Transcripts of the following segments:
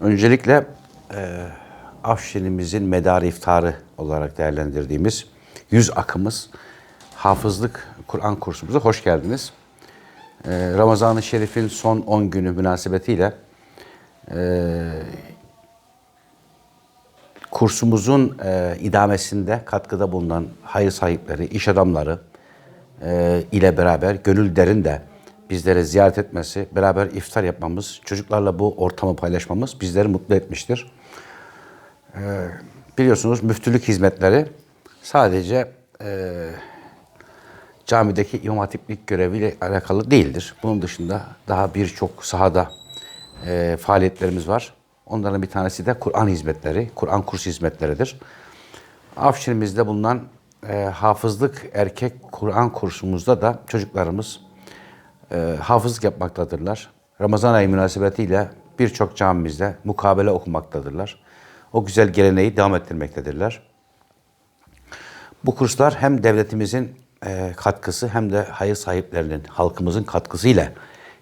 Öncelikle e, Afşinimizin medarı iftarı olarak değerlendirdiğimiz yüz akımız hafızlık Kur'an kursumuza hoş geldiniz. E, Ramazan-ı Şerif'in son 10 günü münasebetiyle e, kursumuzun e, idamesinde katkıda bulunan hayır sahipleri, iş adamları e, ile beraber gönüllerin de bizlere ziyaret etmesi, beraber iftar yapmamız, çocuklarla bu ortamı paylaşmamız bizleri mutlu etmiştir. E, biliyorsunuz müftülük hizmetleri sadece e, camideki imam hatiplik göreviyle alakalı değildir. Bunun dışında daha birçok sahada e, faaliyetlerimiz var. Onların bir tanesi de Kur'an hizmetleri, Kur'an kurs hizmetleridir. Afşinimizde bulunan e, hafızlık erkek Kur'an kursumuzda da çocuklarımız e, hafızlık yapmaktadırlar. Ramazan ayı münasebetiyle birçok camimizde mukabele okumaktadırlar. O güzel geleneği devam ettirmektedirler. Bu kurslar hem devletimizin e, katkısı hem de hayır sahiplerinin, halkımızın katkısıyla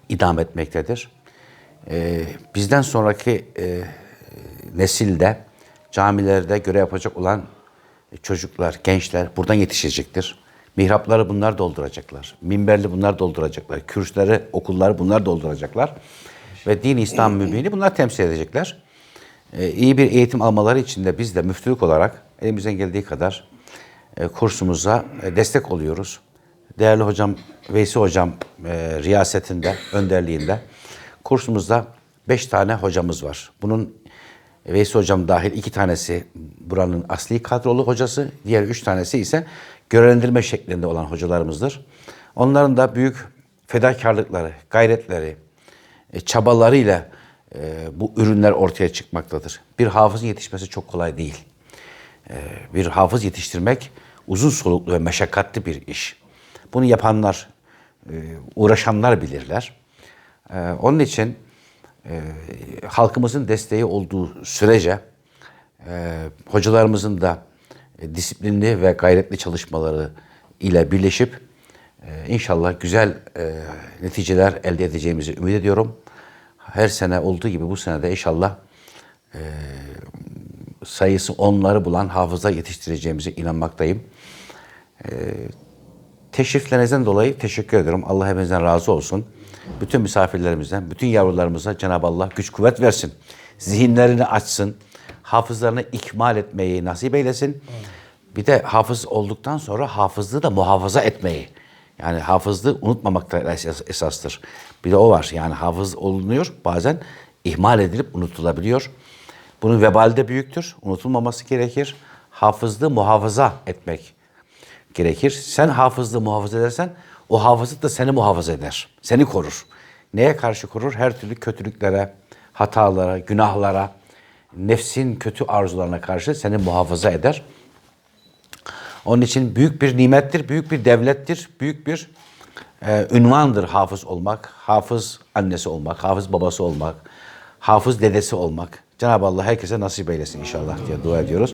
idam etmektedir. E, bizden sonraki e, nesilde camilerde görev yapacak olan çocuklar, gençler buradan yetişecektir. Mihrapları bunlar dolduracaklar. Minberli bunlar dolduracaklar. Kürsüleri, okulları bunlar dolduracaklar. Ve din İslam mübini bunlar temsil edecekler. Ee, iyi bir eğitim almaları için de biz de müftülük olarak elimizden geldiği kadar e, kursumuza e, destek oluyoruz. Değerli hocam Veysi hocam e, riyasetinde, önderliğinde kursumuzda beş tane hocamız var. Bunun Veysi hocam dahil iki tanesi buranın asli kadrolu hocası, diğer üç tanesi ise görevlendirme şeklinde olan hocalarımızdır. Onların da büyük fedakarlıkları, gayretleri, e, çabalarıyla e, bu ürünler ortaya çıkmaktadır. Bir hafızın yetişmesi çok kolay değil. E, bir hafız yetiştirmek uzun soluklu ve meşakkatli bir iş. Bunu yapanlar, e, uğraşanlar bilirler. E, onun için e, halkımızın desteği olduğu sürece e, hocalarımızın da e, disiplinli ve gayretli çalışmaları ile birleşip e, inşallah güzel e, neticeler elde edeceğimizi ümit ediyorum. Her sene olduğu gibi bu sene de inşallah e, sayısı onları bulan hafıza yetiştireceğimize inanmaktayım. E, teşriflerinizden dolayı teşekkür ederim. Allah hepinizden razı olsun. Bütün misafirlerimizden, bütün yavrularımıza Cenab-ı Allah güç kuvvet versin. Zihinlerini açsın. Hafızlarını ikmal etmeyi nasip eylesin. Bir de hafız olduktan sonra hafızlığı da muhafaza etmeyi. Yani hafızlığı unutmamak da esas- esastır. Bir de o var. Yani hafız olunuyor bazen ihmal edilip unutulabiliyor. Bunun vebali de büyüktür. Unutulmaması gerekir. Hafızlığı muhafaza etmek gerekir. Sen hafızlığı muhafaza edersen o hafızlık da seni muhafaza eder. Seni korur. Neye karşı korur? Her türlü kötülüklere, hatalara, günahlara, nefsin kötü arzularına karşı seni muhafaza eder. Onun için büyük bir nimettir, büyük bir devlettir, büyük bir e, ünvandır hafız olmak, hafız annesi olmak, hafız babası olmak, hafız dedesi olmak. Cenab-ı Allah herkese nasip eylesin inşallah diye dua ediyoruz.